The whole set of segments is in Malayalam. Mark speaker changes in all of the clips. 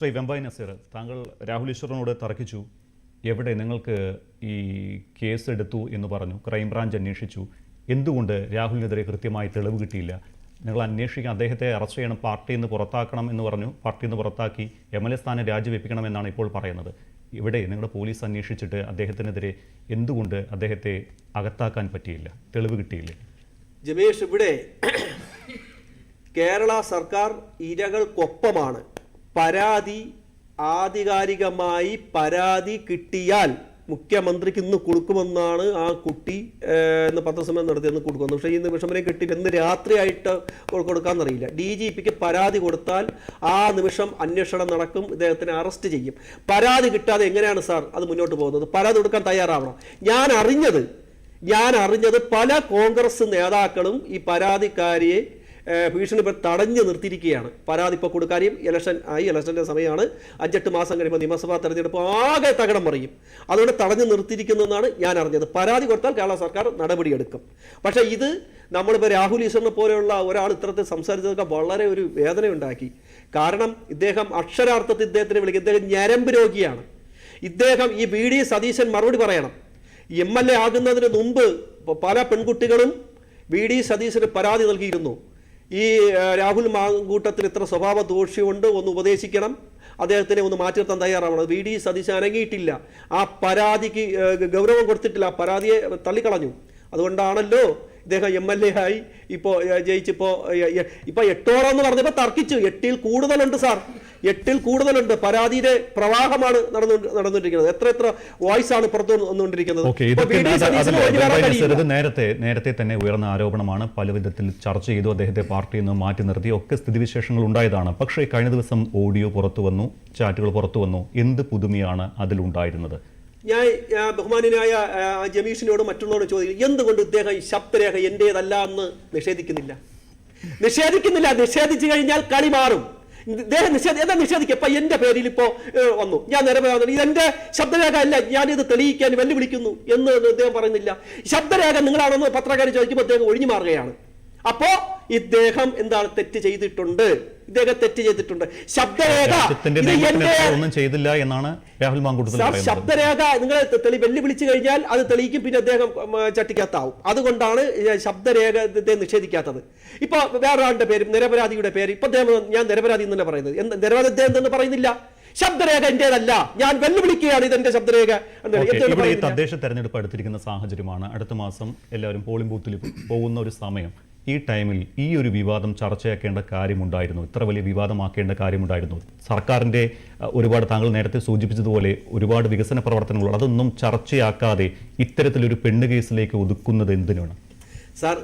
Speaker 1: ശ്രീ വെമ്പായി നസീർ താങ്കൾ രാഹുൽ ഈശ്വറിനോട് തർക്കിച്ചു. എവിടെ നിങ്ങൾക്ക് ഈ കേസ് എടുത്തു എന്ന് പറഞ്ഞു ക്രൈംബ്രാഞ്ച് അന്വേഷിച്ചു. എന്തുകൊണ്ട് രാഹുലിനെതിരെ കൃത്യമായി തെളിവ് കിട്ടിയില്ല? നിങ്ങൾ അന്വേഷിക്കാൻ അദ്ദേഹത്തെ അറസ്റ്റ് ചെയ്യണം പാർട്ടിയിൽ നിന്ന് പുറത്താക്കണം എന്ന് പറഞ്ഞു പാർട്ടിയിൽ നിന്ന് പുറത്താക്കി എം എൽ എ സ്ഥാനം രാജിവെപ്പിക്കണമെന്നാണ് ഇപ്പോൾ പറയുന്നത്. ഇവിടെ നിങ്ങൾ പോലീസ് അന്വേഷിച്ചിട്ട് അദ്ദേഹത്തിനെതിരെ എന്തുകൊണ്ട് അദ്ദേഹത്തെ അകത്താക്കാൻ പറ്റിയില്ല? തെളിവ് കിട്ടിയില്ല.
Speaker 2: ജമേഷ് ഇവിടെ കേരള സർക്കാർ ഇരകൾക്കൊപ്പമാണ്. പരാതി ആധികാരികമായി പരാതി കിട്ടിയാൽ മുഖ്യമന്ത്രിക്ക് ഇന്ന് കൊടുക്കുമെന്നാണ് ആ കുട്ടി എന്ന് പത്രസമ്മേളനം നടത്തി കൊടുക്കുന്നത്. പക്ഷേ ഈ നിമിഷം വരെ കിട്ടിയില്ല ഇന്ന് രാത്രിയായിട്ട് കൊടുക്കാമെന്നറിയില്ല. ഡി ജി പിക്ക് പരാതി കൊടുത്താൽ ആ നിമിഷം അന്വേഷണം നടക്കും ഇദ്ദേഹത്തിനെ അറസ്റ്റ് ചെയ്യും. പരാതി കിട്ടാതെ എങ്ങനെയാണ് സാർ അത് മുന്നോട്ട് പോകുന്നത്? പരാതി കൊടുക്കാൻ തയ്യാറാവണം? ഞാൻ അറിഞ്ഞത് ഞാൻ അറിഞ്ഞത് പല കോൺഗ്രസ് നേതാക്കളും ഈ പരാതിക്കാരിയെ ഭീഷണിപ്പെടുത്തി തടഞ്ഞു നിർത്തിയിരിക്കുകയാണ്. പരാതി ഇപ്പോൾ കൊടുക്കാനും ഇലക്ഷൻ ആയി ഇലക്ഷന്റെ സമയമാണ്. അഞ്ചെട്ട് മാസം കഴിയുമ്പോൾ നിയമസഭാ തെരഞ്ഞെടുപ്പ് ആകെ തകടം മറിയും. അതുകൊണ്ട് തടഞ്ഞു നിർത്തിയിരിക്കുന്നതെന്നാണ് ഞാൻ അറിഞ്ഞത്. പരാതി കൊടുത്താൽ കേരള സർക്കാർ നടപടിയെടുക്കും. പക്ഷേ ഇത് നമ്മളിപ്പോൾ രാഹുൽ ഈശ്വറിനെ പോലെയുള്ള ഒരാൾ ഇത്തരത്തിൽ സംസാരിച്ചതൊക്കെ വളരെ ഒരു വേദന ഉണ്ടാക്കി കാരണം ഇദ്ദേഹം അക്ഷരാർത്ഥത്തിൽ ഇദ്ദേഹത്തിനെ വിളിക്കും. ഇദ്ദേഹം ഞരമ്പ് രോഗിയാണ്. ഇദ്ദേഹം ഈ ബി ഡി സതീശൻ മറുപടി പറയണം. എം എൽ എ ആകുന്നതിന് മുമ്പ് പല പെൺകുട്ടികളും വി ഡി സതീശന് പരാതി നൽകിയിരുന്നു. ഈ രാഹുൽ മാങ്കൂട്ടത്തിൽ ഇത്ര സ്വഭാവ ദോഷ്യമുണ്ട് ഒന്ന് ഉപദേശിക്കണം. അദ്ദേഹത്തിനെ ഒന്ന് മാറ്റി നിർത്താൻ തയ്യാറാവണം വി ഡി സതീശൻ അനങ്ങിയിട്ടില്ല. ആ പരാതിക്ക് ഗൗരവം കൊടുത്തിട്ടില്ല. ആ പരാതിയെ തള്ളിക്കളഞ്ഞു. അതുകൊണ്ടാണല്ലോ ഇദ്ദേഹം എം എൽ എ ആയി ഇപ്പോൾ ജയിച്ചിപ്പോൾ ഇപ്പോൾ എട്ടോളം എന്ന് പറഞ്ഞപ്പോൾ തർക്കിച്ചു. എട്ടിൽ കൂടുതലുണ്ട് സാർ. എട്ടിൽ കൂടുതലുണ്ട്. പരാതിയുടെ പ്രവാഹമാണ് നടന്നു നടന്നുകൊണ്ടിരിക്കുന്നത്. എത്ര എത്ര വോയിസ് ആണ് പുറത്തു വന്നുകൊണ്ടിരിക്കുന്നത്.
Speaker 1: നേരത്തെ നേരത്തെ തന്നെ ഉയർന്ന ആരോപണമാണ് പല വിധത്തിൽ ചർച്ച ചെയ്തു. അദ്ദേഹത്തെ പാർട്ടിയിൽ നിന്ന് മാറ്റി നിർത്തി. ഒക്കെ സ്ഥിതിവിശേഷങ്ങൾ ഉണ്ടായതാണ്. പക്ഷേ കഴിഞ്ഞ ദിവസം ഓഡിയോ പുറത്തു വന്നു ചാറ്റുകൾ പുറത്തു വന്നു. എന്ത് പുതുമയാണ് അതിലുണ്ടായിരുന്നത്
Speaker 2: ഞാൻ ബഹുമാനായ ജമീഷിനോട് മറ്റുള്ളവരോട് ചോദിക്കും എന്തുകൊണ്ട് ഇദ്ദേഹം ഈ ശബ്ദരേഖ എന്റേതല്ല എന്ന് നിഷേധിക്കുന്നില്ല? നിഷേധിക്കുന്നില്ല. നിഷേധിച്ചു കഴിഞ്ഞാൽ കളി മാറും. ഇദ്ദേഹം നിഷേധ എന്താ നിഷേധിക്കുക? ഇപ്പൊ എന്റെ പേരിൽ ഇപ്പോ വന്നു. ഞാൻ നിരപരാധി ഇതെന്റെ ശബ്ദരേഖ അല്ല. ഞാനിത് തെളിയിക്കാൻ വെല്ലുവിളിക്കുന്നു എന്ന് അദ്ദേഹം പറയുന്നില്ല. ശബ്ദരേഖ നിങ്ങളാണെന്ന് പത്രക്കാർ ചോദിക്കുമ്പോൾ അദ്ദേഹം ഒഴിഞ്ഞു മാറുകയാണ്. അപ്പോ ഇദ്ദേഹം എന്താണ് തെറ്റ് ചെയ്തിട്ടുണ്ട്? ഇദ്ദേഹം തെറ്റ് ചെയ്തിട്ടുണ്ട്. ശബ്ദരേഖ
Speaker 1: ഒന്നും ചെയ്തില്ല എന്നാണ് രാഹുൽ മാങ്കൂട്ടത്തിൽ
Speaker 2: ശബ്ദരേഖ നിങ്ങൾ വെല്ലുവിളിച്ചു കഴിഞ്ഞാൽ അത് തെളിയിക്കും പിന്നെ അദ്ദേഹം ചട്ടിക്കാത്താവും ചട്ടിക്കകത്താവും. അതുകൊണ്ടാണ് ഈ ശബ്ദരേഖ ഇദ്ദേഹം നിഷേധിക്കാത്തത്. ഇപ്പൊ വേറൊരാളുടെ പേര് നിരപരാധിയുടെ പേര്. ഇപ്പൊ അദ്ദേഹം ഞാൻ നിരപരാധി എന്നല്ല പറയുന്നത്. നിരപരാധി അദ്ദേഹം തന്നെ പറയുന്നില്ല. ശബ്ദരേഖ എന്റേതല്ല. ഞാൻ വെല്ലുവിളിക്കുകയാണ് ഇതെന്റെ ശബ്ദരേഖ?
Speaker 1: തദ്ദേശ തെരഞ്ഞെടുപ്പ് അടുത്തിരിക്കുന്ന സാഹചര്യമാണ് അടുത്ത മാസം എല്ലാവരും പോളിംഗ് ബൂത്തിൽ പോകുന്ന ഒരു സമയം. ഈ ടൈമിൽ ഈ ഒരു വിവാദം ചർച്ചയാക്കേണ്ട കാര്യമുണ്ടായിരുന്നു. ഇത്ര വലിയ വിവാദമാക്കേണ്ട കാര്യമുണ്ടായിരുന്നു. സർക്കാരിന്റെ ഒരുപാട് താങ്കൾ നേരത്തെ സൂചിപ്പിച്ചതുപോലെ ഒരുപാട് വികസന പ്രവർത്തനങ്ങൾ അതൊന്നും ചർച്ചയാക്കാതെ ഇത്തരത്തിലൊരു പെണ്ണ് കേസിലേക്ക് ഒതുക്കുന്നത് എന്തിനാണ്?
Speaker 2: സാർ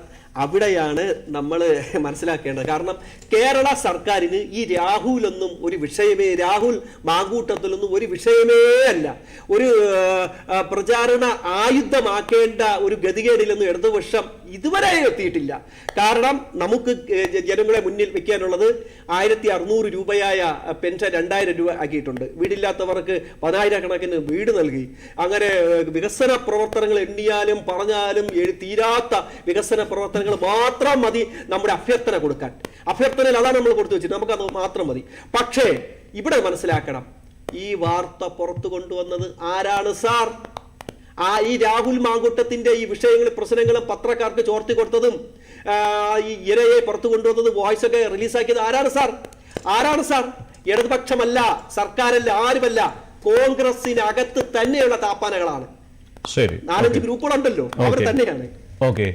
Speaker 2: അവിടെയാണ് നമ്മൾ മനസ്സിലാക്കേണ്ടത്. കാരണം കേരള സർക്കാരിന് ഈ രാഹുലൊന്നും ഒരു വിഷയമേ രാഹുൽ മാങ്കൂട്ടത്തിലൊന്നും ഒരു വിഷയമേ അല്ല. ഒരു പ്രചാരണ ആയുധമാക്കേണ്ട ഒരു ഗതികേടിലൊന്നും ഇടതുപക്ഷം ഇതുവരെ എത്തിയിട്ടില്ല. കാരണം നമുക്ക് ജനങ്ങളെ മുന്നിൽ വെക്കാനുള്ളത് ആയിരത്തി അറുന്നൂറ് രൂപയായ പെൻഷൻ രണ്ടായിരം രൂപ ആക്കിയിട്ടുണ്ട്. വീടില്ലാത്തവർക്ക് പതിനായിരക്കണക്കിന് വീട് നൽകി. അങ്ങനെ വികസന പ്രവർത്തനങ്ങൾ എണ്ണിയാലും പറഞ്ഞാലും തീരാത്ത വികസന പ്രവർത്തനങ്ങൾ മാത്രം മതി നമ്മുടെ അഭ്യർത്ഥന കൊടുക്കാൻ. അഭ്യർത്ഥനയിൽ അതാണ് നമ്മൾ കൊടുത്തു വെച്ചത്. നമുക്കത് മാത്രം മതി. പക്ഷേ ഇവിടെ മനസ്സിലാക്കണം. ഈ വാർത്ത പുറത്തു കൊണ്ടുവന്നത് ആരാണ് സാർ? ആ ഈ രാഹുൽ മാങ്കുട്ടത്തിന്റെ ഈ വിഷയങ്ങളും പ്രശ്നങ്ങളും പത്രക്കാർക്ക് ചോർത്തി കൊടുത്തതും ഈ ഇരയെ പുറത്തു കൊണ്ടുവന്നത് വോയിസ് ഒക്കെ റിലീസാക്കിയത് ആരാണ് സാർ? ആരാണ് സാർ? ഇടതുപക്ഷമല്ല സർക്കാരല്ല ആരുമല്ല കോൺഗ്രസിനകത്ത് തന്നെയുള്ള താപ്പാനകളാണ്.
Speaker 1: ശരി.
Speaker 2: നാലഞ്ച് ഗ്രൂപ്പുകളുണ്ടല്ലോ. അവർ തന്നെയാണ്.
Speaker 1: ഓക്കെ.